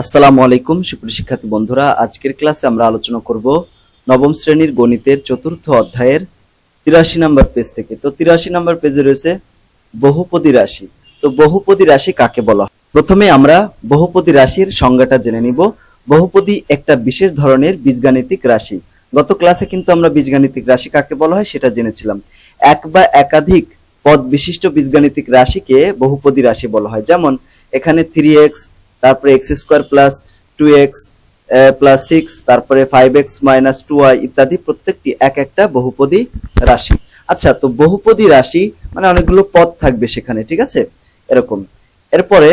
আসসালামু আলাইকুম, সুপ্রিয় শিক্ষার্থী বন্ধুরা। আজকের ক্লাসে আমরা আলোচনা করব নবম শ্রেণির গণিতের চতুর্থ অধ্যায়ের তিরাশি নম্বর পেজ থেকে। তো তিরাশি নম্বর পেজে রয়েছে বহুপদী রাশি। তো বহুপদী রাশি কাকে বলা প্রথমে আমরা বহুপদী রাশির সংজ্ঞাটা জেনে নিব। বহুপদী একটা বিশেষ ধরনের বীজগাণিতিক রাশি। গত ক্লাসে কিন্তু আমরা বীজগাণিতিক রাশি কাকে বলা হয় সেটা জেনেছিলাম। এক বা একাধিক পদ বিশিষ্ট বীজগাণিতিক রাশিকে বহুপদী রাশি বলা হয়। যেমন এখানে থ্রি এক্স তারপরে X square plus two X plus six তারপরে five X minus two Y ইত্যাদি প্রত্যেকটি এক একটা বহুপদী রাশি। আচ্ছা তো বহুপদী রাশি মানে অনেকগুলো পদ থাকবে সেখানে, ঠিক আছে? এরকম। এরপরে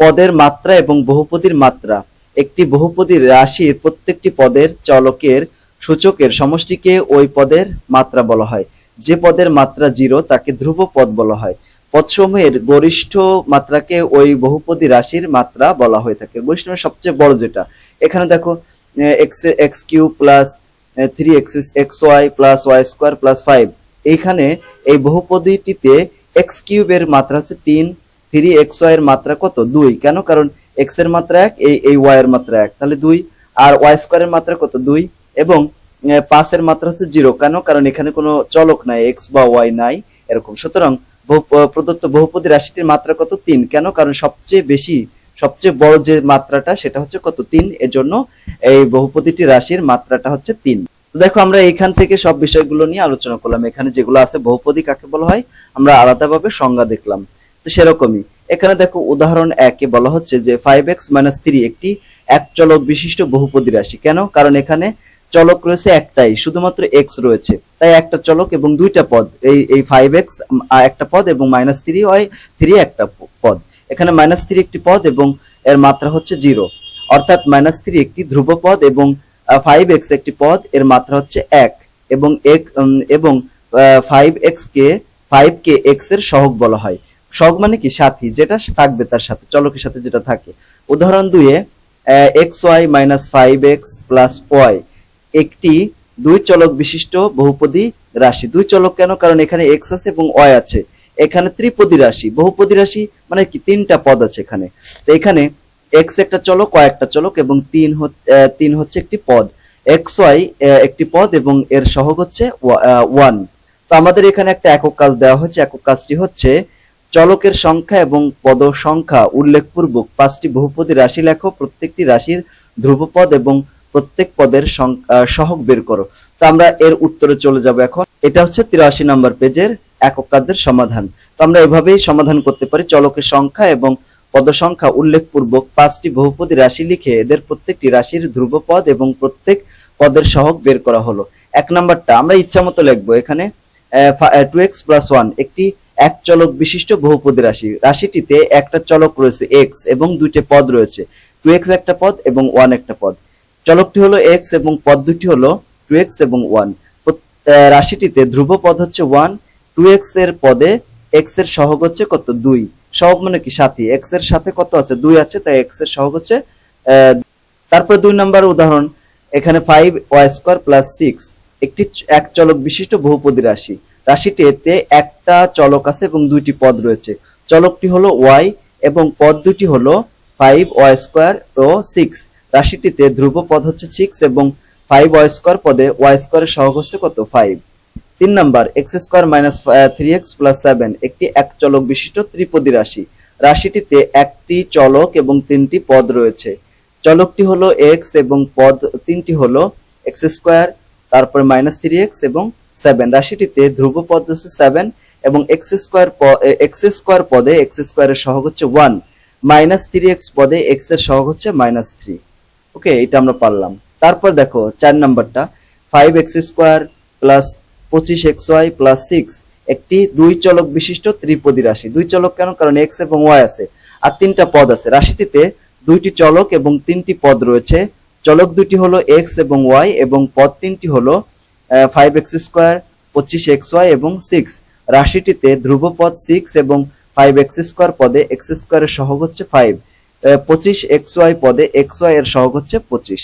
পদের মাত্রা এবং বহুপদীর মাত্রা। একটি বহুপদী রাশির প্রত্যেকটি পদের চলকের সূচকের সমষ্টিকে ওই পদের মাত্রা বলা হয়। যে পদের মাত্রা জিরো তাকে ধ্রুব পদ বলা হয়। পদসমূহের গরিষ্ঠ মাত্রাকে ওই বহুপদী রাশির মাত্রা বলা হয়ে থাকে। মানে সবচেয়ে বড় যেটা, এখানে দেখো X X Q plus three X X Y plus Y square plus five এইখানে এই বহুপদীটিতে এক্স কিউবের মাত্রা হচ্ছে তিন থ্রি এক্স ওয়াই এর মাত্রা কত? দুই। কেন? কারণ এক্সের মাত্রা এক, এই এই ওয়াই এর মাত্রা এক। তাহলে দুই। আর ওয়াই স্কোয়ারের মাত্রা কত? দুই। এবং পাঁচের মাত্রা হচ্ছে জিরো কেন? কারণ এখানে কোনো চলক নাই এক্স বা ওয়াই নাই, এরকম। সুতরাং প্রদত্ত বহুপদী রাশিটির মাত্রা কত? তিন। কেন? কারণ সবচেয়ে বেশি, সবচেয়ে বড় যে মাত্রাটা, সেটা হচ্ছে কত? তিন। এর জন্য এই বহুপদীটি রাশির মাত্রাটা হচ্ছে তিন। তো দেখো, আমরা এইখান থেকে সব বিষয়গুলো নিয়ে আলোচনা করলাম। এখানে যেগুলো আছে, বহুপদী কাকে বলা হয়? আমরা আলাদাভাবে সংজ্ঞা দেখলাম। তো সেরকমই। এখানে দেখো, উদাহরণ একে বলা হচ্ছে যে ফাইভ এক্স মাইনাস থ্রি একটি এক চলক বিশিষ্ট বহুপদী রাশি। কেন? কারণ এখানে চলক রয়েছে একটাই, শুধুমাত্র এক্স রয়েছে। তাই একটা চলক এবং দুইটা পদ, এই এই ফাইভ এক্স একটা পদ এবং মাইনাস থ্রি হয় থ্রি একটা পদ। এখানে মাইনাস থ্রি একটি পদ এবং এর মাত্রা হচ্ছে জিরো অর্থাৎ মাইনাস থ্রি একটি ধ্রুব পদ এবং ফাইভ এক্স একটি পদ, এর মাত্রা হচ্ছে এক। এবং এক এবং ফাইভ এক্স কে ফাইভ কে এক্সের সহগ বলা হয়। সহগ মানে কি? সাথী, যেটা থাকবে তার সাথে, চলকের সাথে যেটা থাকে। উদাহরণ দুয়ে X Y minus five X plus Y একটি দুই চলক বিশিষ্ট বহুপদী রাশি। দুই চলক কেন? কারণ এখানে এক্স আছে এবং ওয়াই আছে। এখানে ত্রিপদী রাশি। বহুপদী রাশি মানে কি? তিনটা পদ আছে এখানে। তো এখানে এক্স একটা চলক ওয়াই একটা চলক এবং তিন তিন হচ্ছে একটি পদ। এক্স ওয়াই একটি পদ এবং এর সহগ হচ্ছে ওয়ান তো আমাদের এখানে একটা একক কাজ দেওয়া হয়েছে। একক কাজটি হচ্ছে চলকের সংখ্যা এবং পদ সংখ্যা উল্লেখপূর্বক পাঁচটি বহুপদী রাশি লেখো। প্রত্যেকটি রাশির ধ্রুবপদ এবং প্রত্যেক পদের সহগ বের করো। তো আমরা এর উত্তরে চলে যাব এখন। এটা হচ্ছে তিরাশি নম্বর পেজের একক কাজের সমাধান। তো আমরা এভাবেই সমাধান করতে পারি চলকের সংখ্যা এবং পদ সংখ্যা উল্লেখপূর্বক পাঁচটি বহুপদী রাশি লিখে এদের প্রত্যেকটি রাশির ধ্রুব পদ এবং প্রত্যেক পদের সহগ বের করা হলো। এক নাম্বারটা আমরা ইচ্ছা মতো লিখব এখানে টু এক্স প্লাস ওয়ান একটি এক চলক বিশিষ্ট বহুপদী রাশি। রাশিটিতে একটা চলক রয়েছে এক্স এবং দুইটি পদ রয়েছে। টু এক্স একটা পদ এবং ওয়ান একটা পদ। চলকটি হলো এক্স এবং পদ দুটি হলো টু এক্স এবং ওয়ান রাশিটিতে ধ্রুব পদ হচ্ছে ওয়ান টু এক্সের পদে এক্সের সহগ হচ্ছে কত? দুই। সহগ মানে কি? সাথী। এক্সের সাথে কত আছে? দুই আছে, তাই এক্সের সহগ হচ্ছে তারপরে দুই নাম্বার উদাহরণ। এখানে five Y square plus six একটি এক চলক বিশিষ্ট বহুপদী রাশি। রাশিটিতে একটা চলক আছে এবং দুইটি পদ রয়েছে। চলকটি হলো ওয়াই এবং পদ দুটি হলো ফাইভ ওয়াই স্কোয়ার ও সিক্স রাশিটিতে ধ্রুব পদ হচ্ছে সিক্স এবং ফাইভ ওয়াই স্কোয়ার পদে ওয়াই স্কোয়ারের সহগ হচ্ছে কত? ফাইভ তিন number X square minus three X plus seven একটি এক চলক বিশিষ্ট ত্রিপদী রাশি। রাশিটিতে একটি চলক এবং তিনটি পদ রয়েছে। চলকটি হলো এক্স এবং পদ, তিনটি হলো এক্স স্কোয়ার তারপরে মাইনাস থ্রি এক্স এবং সেভেন রাশিটিতে ধ্রুব পদ হচ্ছে সেভেন এবং এক্স স্কোয়ার এক্স স্কোয়ার পদে এক্স স্কোয়ারের সহগ হচ্ছে ওয়ান মাইনাস থ্রি এক্স পদে এক্সের সহগ হচ্ছে মাইনাস থ্রি ওকে এটা আমরা পারলাম। তারপর দেখো, চার নাম্বারটা। ফাইভ এক্স স্কোয়ার প্লাস পঁচিশ এক্স ওয়াই প্লাস সিক্স একটি দুই চলক বিশিষ্ট ত্রিপদী রাশি। দুই চলক কেন? কারণ এক্স এবং ওয়াই আছে। আর তিনটা পদ আছে। রাশিটিতে দুইটি চলক এবং তিনটি পদ রয়েছে। চলক দুটি হলো এক্স এবং ওয়াই এবং পদ তিনটি হলো ফাইভ এক্স স্কোয়ার পঁচিশ এক্স ওয়াই এবং সিক্স রাশিটিতে ধ্রুব পদ সিক্স এবং ফাইভ এক্স স্কোয়ার পদে এক্স স্কোয়ারের সহগ হচ্ছে ফাইভ পঁচিশ এক্স ওয়াই পদে এক্স ওয়াই এর সহগ হচ্ছে পঁচিশ।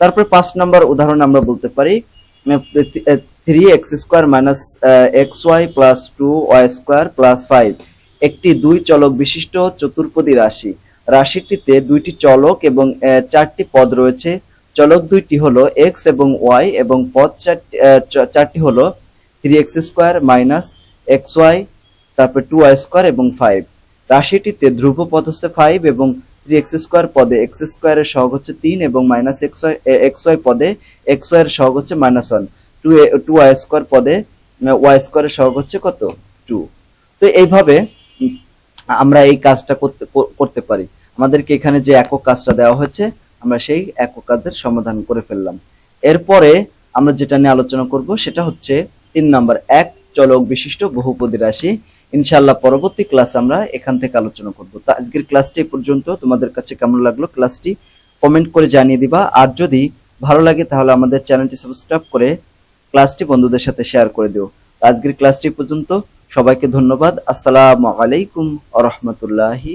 তারপর পাঁচ নম্বর উদাহরণ আমরা বলতে পারি three X square minus X Y plus two Y square plus five একটি দুই চলক বিশিষ্ট চতুর্পদী রাশি। রাশিটিতে দুইটি চলক এবং চারটি পদ রয়েছে। চলক দুইটি হলো এক্স এবং ওয়াই এবং পদ চারটি চারটি হলো three X square minus X Y তারপর টু ওয়াই স্কোয়ার এবং ফাইভ রাশিটিতে ধ্রুব পদ হচ্ছে ফাইভ এবং থ্রি এক্স স্কোয়ার পদে এক্স স্কোয়ারের সহগ হচ্ছে তিন এবং মাইনাস এক্স এক্স ওয়াই পদে এক্স ওয়াই এর সহগ হচ্ছে minus one two two Y square পদে ওয়াই স্কোয়ারের সহগ হচ্ছে কত? টু তো এইভাবে আমরা এই কাজটা করতে করতে পারি। আমাদেরকে এখানে যে একক কাজটা দেওয়া হয়েছে, আমরা সেই একক কাজের সমাধান করে ফেললাম। এরপরে আমরা যেটা নিয়ে আলোচনা করব, সেটা হচ্ছে তিন নাম্বার এক চলক বিশিষ্ট বহুপদী রাশি। ইনশাআল্লাহ পরবর্তী ক্লাস আমরা এখান থেকে আলোচনা করব। তো আজকের ক্লাসটি পর্যন্ত। তোমাদের কাছে কেমন লাগল ক্লাসটি কমেন্ট করে জানিয়ে দিবা। আর যদি ভালো লাগে তাহলে আমাদের চ্যানেলটি সাবস্ক্রাইব করে ক্লাসটি বন্ধুদের সাথে শেয়ার করে দিও। আজকের ক্লাসটি পর্যন্ত। সবাইকে ধন্যবাদ। আসসালামু আলাইকুম আ রহমতুল্লাহি